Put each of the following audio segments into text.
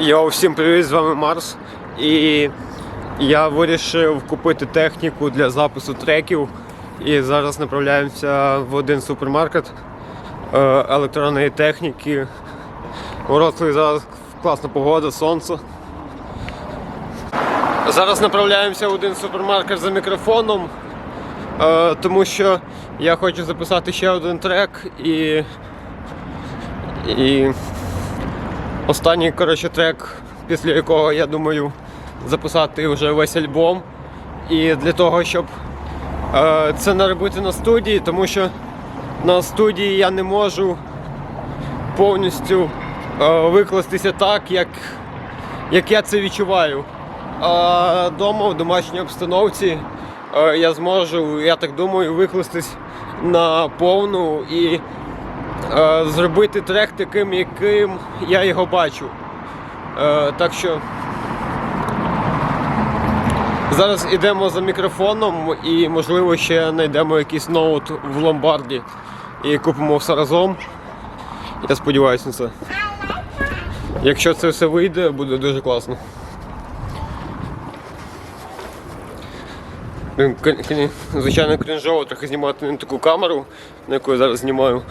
Йоу, всім привіт, з вами Марс. І я вирішив купити техніку для запису треків. І зараз направляємося в один супермаркет е, електронної техніки. У зараз класна погода, сонце. Зараз направляємося в один супермаркет за мікрофоном, е, тому що я хочу записати ще один трек і. і Останній коротше, трек, після якого я думаю записати вже весь альбом. І для того, щоб е, це не робити на студії, тому що на студії я не можу повністю е, викластися так, як, як я це відчуваю. А вдома, в домашній обстановці, е, я зможу, я так думаю, викластись на повну і зробити трек таким, яким я його бачу. Е, так що зараз йдемо за мікрофоном і, можливо, ще знайдемо якийсь ноут в ломбарді і купимо все разом. Я сподіваюся на це. Якщо це все вийде, буде дуже класно. Звичайно, крінжово трохи знімати на таку камеру, на яку я зараз знімаю.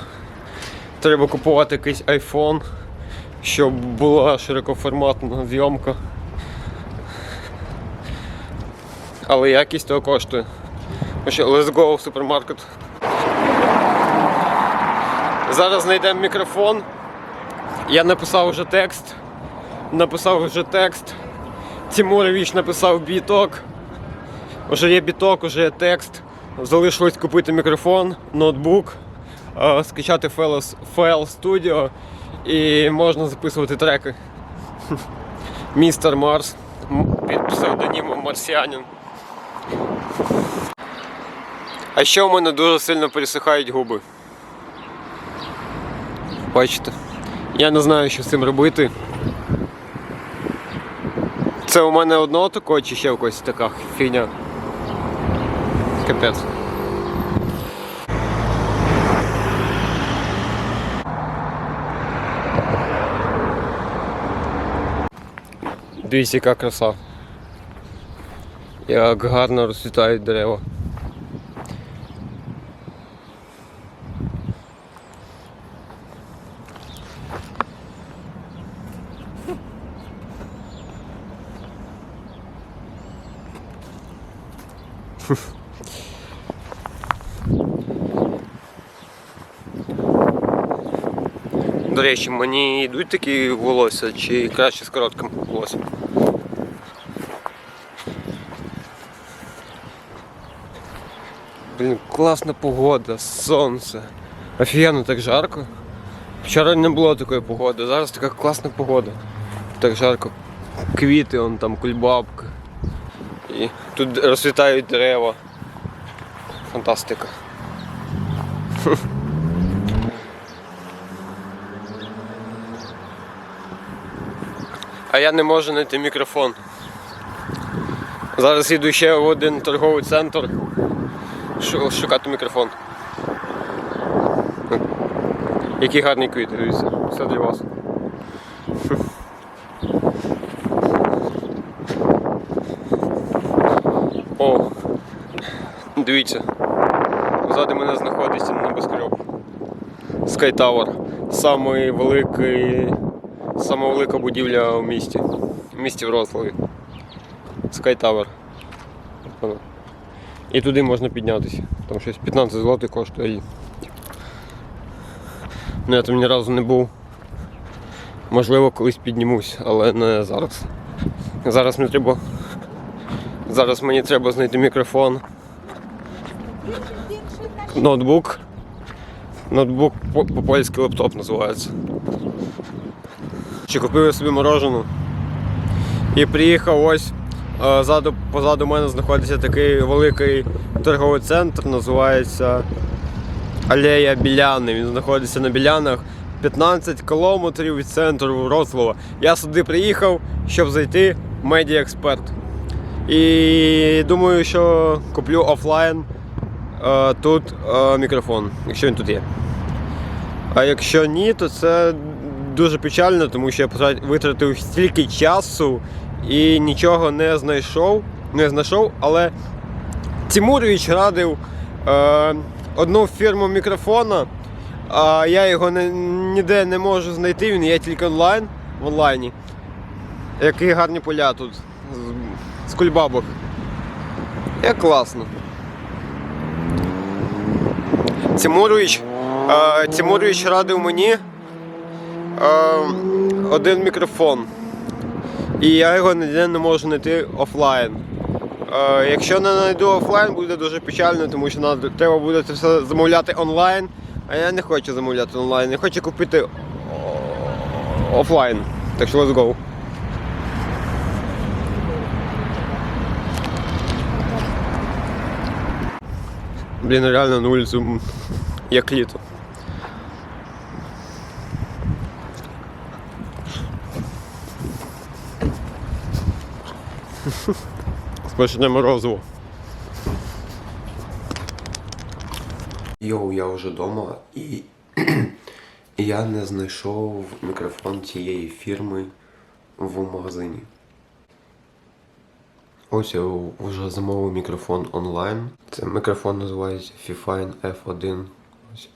Треба купувати якийсь iPhone, щоб була широкоформатна зйомка. Але якість того коштує. Let's go в супермаркет. Зараз знайдемо мікрофон. Я написав вже текст. Написав вже текст. Тимурович написав біток. Уже є біток, уже є текст. Залишилось купити мікрофон, ноутбук, скачати файл, файл Studio і можна записувати треки. Містер Марс під псевдонімом Марсіанін. А ще у мене дуже сильно пересихають губи. Бачите? Я не знаю, що з цим робити. Це у мене одного такого чи ще в така фігня. Капець. Дивіться, яка краса. Як гарно розцвітають дерева. До речі, мені йдуть такі волосся чи краще з коротким волоссям? Класна погода, сонце. Офігенно так жарко. Вчора не було такої погоди, зараз така класна погода. Так жарко. Квіти, он там кульбабка. І тут розцвітають дерева. Фантастика. А я не можу знайти мікрофон. Зараз їду ще в один торговий центр шукати мікрофон. Які гарні квіти, дивіться. Все для вас. О, дивіться. Ззаду мене знаходиться небоскреб. Sky Tower. Самий великий, сама велика будівля в місті. В місті Вроцлаві. Sky Tower. І туди можна піднятися. Там щось 15 злотих коштує. Ну я там ні разу не був. Можливо, колись піднімусь, але не зараз. Зараз мені треба. Зараз мені треба знайти мікрофон. Ноутбук. Ноутбук по- по-польськи лаптоп називається. Чи купив я собі морожену. І приїхав ось е, ззаду, позаду мене знаходиться такий великий торговий центр, називається Алея Біляни. Він знаходиться на Білянах 15 кілометрів від центру Вроцлава. Я сюди приїхав, щоб зайти в Expert. І думаю, що куплю офлайн е, тут е, мікрофон, якщо він тут є. А якщо ні, то це дуже печально, тому що я витратив стільки часу і нічого не знайшов. Не знайшов, але Тимурович радив е, одну фірму мікрофона, а я його не, ніде не можу знайти, він є тільки онлайн в онлайні. Які гарні поля тут з, з кульбабок. Як класно. Тимурович, е, Тимурович радив мені один мікрофон. І я його ніде не можу знайти офлайн. Е, якщо не знайду офлайн, буде дуже печально, тому що треба буде це все замовляти онлайн. А я не хочу замовляти онлайн, я хочу купити офлайн. Так що let's go. Блін, реально на вулицю як літо. Смачне морозиво. Йоу, я вже вдома і, я не знайшов мікрофон цієї фірми в магазині. Ось я вже замовив мікрофон онлайн. Це мікрофон називається Fifine F1. Ось.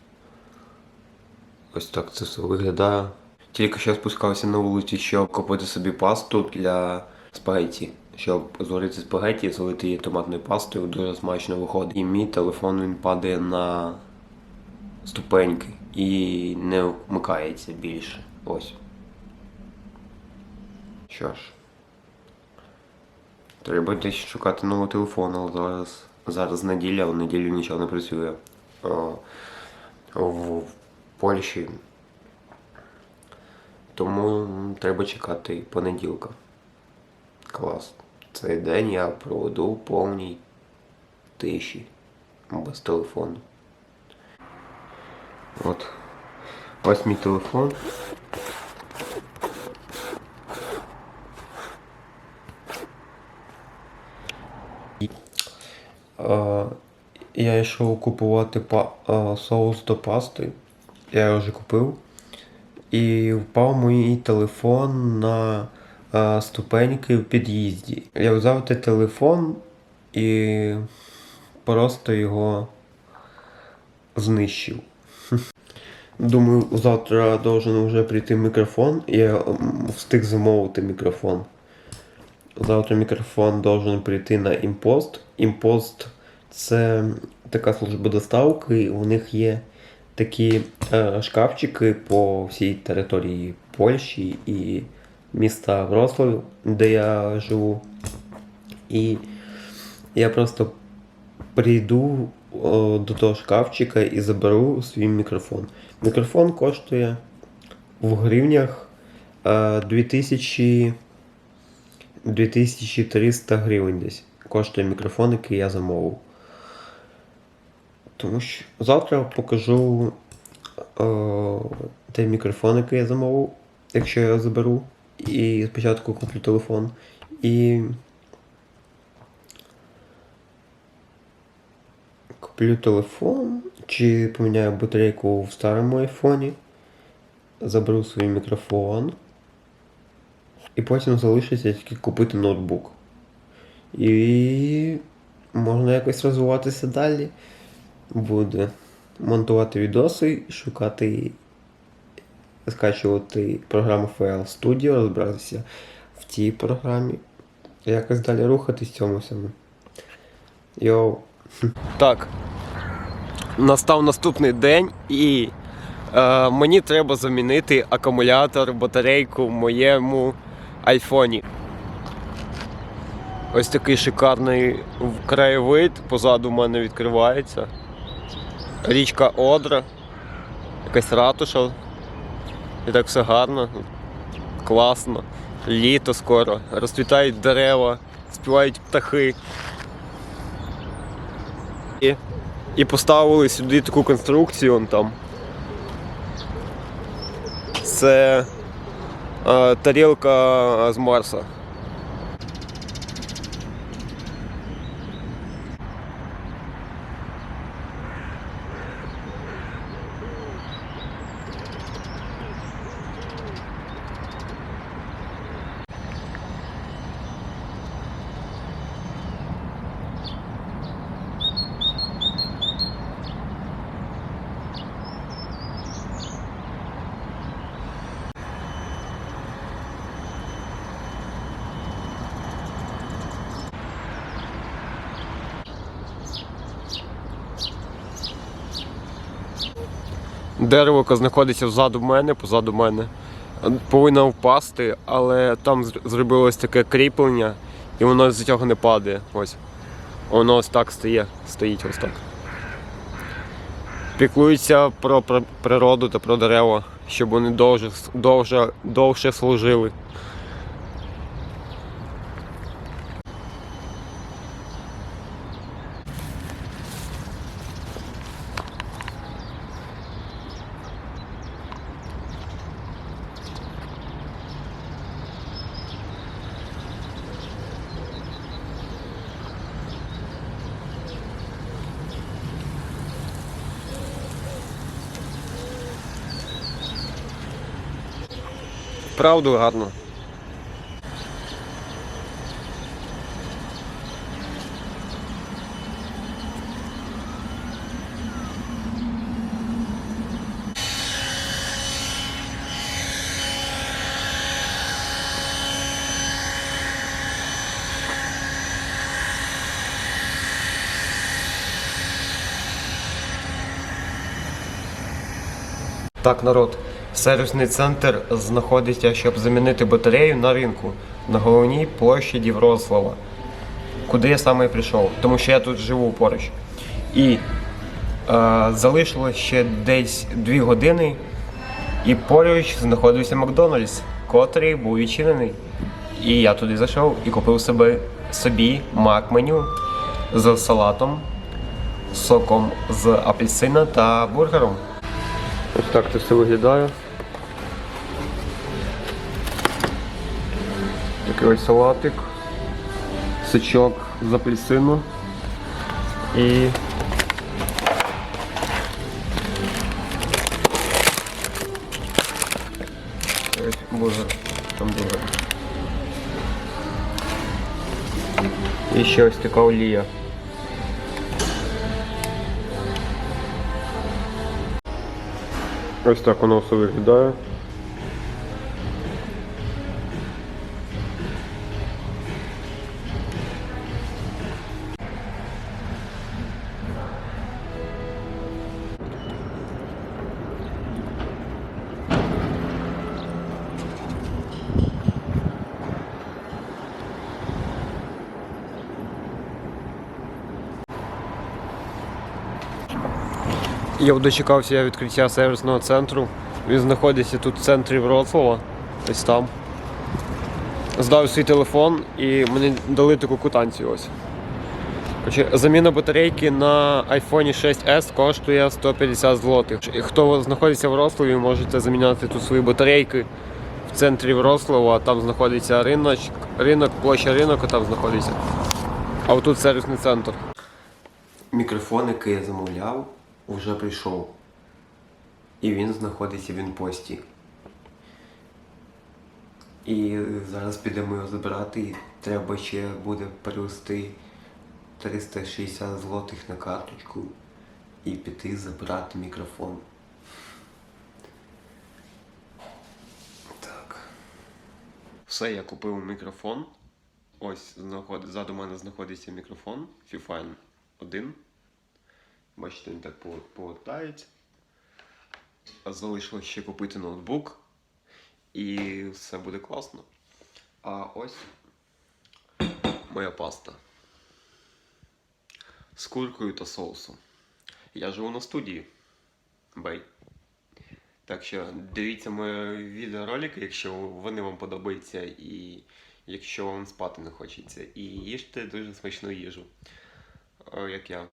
Ось так це все виглядає. Тільки що спускався на вулиці, щоб купити собі пасту для спагетті. Щоб зварити спагетті, залити її томатною пастою, дуже смачно виходить. І мій телефон він падає на ступеньки і не вмикається більше. Ось. Що ж. Треба десь шукати новий телефон, але зараз, зараз неділя, в неділю нічого не працює. О, в, в Польщі. Тому треба чекати понеділка. Клас. Цей день я проведу в повній тиші. Без телефону. От. Ось мій телефон. Я йшов купувати соус до пасти. Я його вже купив. І впав мій телефон на ступеньки в під'їзді. Я взяв той телефон і просто його знищив. Думаю, завтра должен вже прийти мікрофон. Я встиг замовити мікрофон. Завтра мікрофон должен прийти на імпост. Імпост це така служба доставки. У них є такі е, шкафчики по всій території Польщі і міста Вроцлав, де я живу. І я просто прийду о, до того шкафчика і заберу свій мікрофон. Мікрофон коштує в гривнях е, 2000 2300 гривень десь коштує мікрофон, який я замовив. Тому що завтра покажу е, той мікрофон, який я замовив, якщо я заберу. І спочатку куплю телефон. І куплю телефон чи поміняю батарейку в старому айфоні. Заберу свій мікрофон. І потім залишиться тільки купити ноутбук. І можна якось розвиватися далі. Буде монтувати відоси, шукати, скачувати програму FL Studio, розбиратися в тій програмі. Якось далі рухатись цьому всьому. Йоу. Так. Настав наступний день і е, мені треба замінити акумулятор, батарейку в моєму айфоні. Ось такий шикарний краєвид, позаду мене відкривається. Річка Одра, якась ратуша. І так все гарно, класно. Літо скоро, розцвітають дерева, співають птахи. І, і поставили сюди таку конструкцію он там. Це е, тарілка з Марса. Дерево, яке знаходиться ззаду мене, позаду мене, повинно впасти, але там зробилось таке кріплення, і воно з цього не падає. Ось. Воно ось так стає, стоїть ось так. Піклуються про, природу та про дерева, щоб вони довше, довше, довше служили. Правду гарно. Так, народ, сервісний центр знаходиться, щоб замінити батарею на ринку на головній площаді Вроцлава, куди я саме прийшов, тому що я тут живу поруч. І е, залишилось ще десь 2 години, і поруч знаходився Макдональдс, котрий був відчинений. І я туди зайшов і купив собі мак меню з салатом, соком з апельсина та бургером. Ось так це все виглядає. Такий ось салатик, сичок з апельсину і ось бургер. Там бургер. І ще ось така олія. Ось так воно все виглядає. Я дочекався відкриття сервісного центру. Він знаходиться тут в центрі Вроцлава, ось там. Здав свій телефон і мені дали таку кутанцію ось. Заміна батарейки на iPhone 6s коштує 150 злотих. Хто знаходиться в Вроцлаві, можете заміняти тут свої батарейки в центрі Вроцлава, там знаходиться ринок, ринок, площа ринок, там знаходиться. А отут сервісний центр. Мікрофон, який я замовляв, вже прийшов. І він знаходиться в інпості. І зараз підемо його забирати. Треба ще буде перевести 360 злотих на карточку і піти забрати мікрофон. Так. Все, я купив мікрофон. Ось знаход... ззаду мене знаходиться мікрофон Fifine 1. Бачите, він так повер- повертається. Залишилось ще купити ноутбук. І все буде класно. А ось моя паста. З куркою та соусом. Я живу на студії. Бей. Так що дивіться мої відеоролики, якщо вони вам подобаються, і якщо вам спати не хочеться. І їжте дуже смачну їжу. Як я.